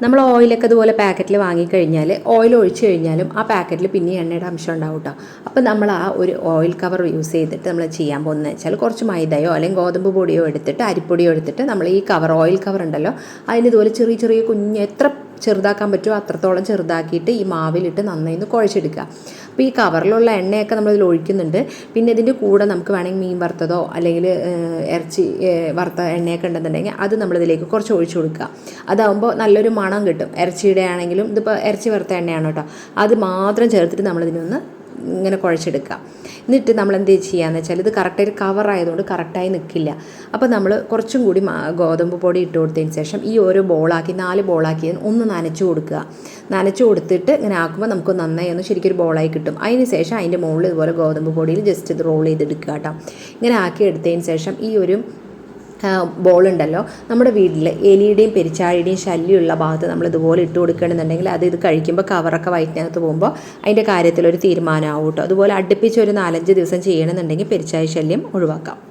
നമ്മൾ ഓയിലൊക്കെ ഇതുപോലെ പാക്കറ്റിൽ വാങ്ങിക്കഴിഞ്ഞാൽ ഓയിൽ ഒഴിച്ചു കഴിഞ്ഞാലും ആ പാക്കറ്റിൽ പിന്നെ എണ്ണയുടെ അംശം ഉണ്ടാവും കേട്ടോ അപ്പോൾ നമ്മൾ ആ ഒരു ഓയിൽ കവർ യൂസ് ചെയ്തിട്ട് നമ്മൾ ചെയ്യാൻ പോകുന്നത് വെച്ചാൽ കുറച്ച് മൈദയോ അല്ലെങ്കിൽ ഗോതമ്പ് പൊടിയോ എടുത്തിട്ട് അരിപ്പൊടിയോ എടുത്തിട്ട് നമ്മൾ ഈ കവർ ഓയിൽ കവർ ഉണ്ടല്ലോ അതിന് ഇതുപോലെ ചെറിയ ചെറിയ കുഞ്ഞ് എത്ര ചെറുതാക്കാൻ പറ്റുമോ അത്രത്തോളം ചെറുതാക്കിയിട്ട് ഈ മാവിലിട്ട് നന്നായി ഒന്ന് കുഴച്ചെടുക്കുക. അപ്പോൾ ഈ കവറിലുള്ള എണ്ണയൊക്കെ നമ്മളിതിൽ ഒഴിക്കുന്നുണ്ട്. പിന്നെ ഇതിന്റെ കൂടെ നമുക്ക് വേണമെങ്കിൽ മീൻ വറുത്തതോ അല്ലെങ്കിൽ ഇറച്ചി വറുത്ത എണ്ണയൊക്കെ ഉണ്ടെന്നുണ്ടെങ്കിൽ അത് നമ്മളിതിലേക്ക് കുറച്ച് ഒഴിച്ചു കൊടുക്കുക. അതാവുമ്പോൾ നല്ലൊരു മണം കിട്ടും. ഇറച്ചിയുടെ ആണെങ്കിലും ഇതിപ്പോൾ ഇറച്ചി വറുത്ത എണ്ണയാണ് കേട്ടോ. അത് മാത്രം ചേർത്തിട്ട് നമ്മളിതിനൊന്ന് ഇങ്ങനെ കുഴച്ചെടുക്കുക. എന്നിട്ട് നമ്മൾ എന്ത് ചെയ്യുകയെന്ന് വെച്ചാൽ ഇത് കറക്റ്റായിട്ട് കവർ ആയതുകൊണ്ട് കറക്റ്റായി നിൽക്കില്ല അപ്പോൾ നമ്മൾ കുറച്ചും കൂടി ഗോതമ്പ് പൊടി ഇട്ട് കൊടുത്തതിന് ശേഷം ഈ ഓരോ ബോളാക്കി നാല് ബോളാക്കി ഒന്ന് നനച്ചു കൊടുക്കുക. നനച്ചു കൊടുത്തിട്ട് ഇങ്ങനെ ആക്കുമ്പോൾ നമുക്ക് നന്നായി ഒന്ന് ശരിക്കും ഒരു ബോളായി കിട്ടും. അതിന് ശേഷം അതിന്റെ മുകളിൽ ഇതുപോലെ ഗോതമ്പ് പൊടിയിൽ ജസ്റ്റ് ഇത് റോൾ ചെയ്തെടുക്കുക കേട്ടോ. ഇങ്ങനെ ആക്കി എടുത്തതിന് ശേഷം ഈ ഒരു ബോളുണ്ടല്ലോ. നമ്മുടെ വീട്ടിൽ എലിയുടെയും പെരിച്ചാഴിയുടെയും ശല്യമുള്ള ഭാഗത്ത് നമ്മൾ ഇതുപോലെ ഇട്ട് കൊടുക്കുകയാണെന്നുണ്ടെങ്കിൽ അത് ഇത് കഴിക്കുമ്പോൾ കവറൊക്കെ വയറ്റിനകത്ത് പോകുമ്പോൾ അതിന്റെ കാര്യത്തിലൊരു തീരുമാനമാവും കേട്ടോ. അതുപോലെ അടുപ്പിച്ച് ഒരു നാലഞ്ച് ദിവസം ചെയ്യണമെന്നുണ്ടെങ്കിൽ പെരിച്ചാഴി ശല്യം ഒഴിവാക്കാം.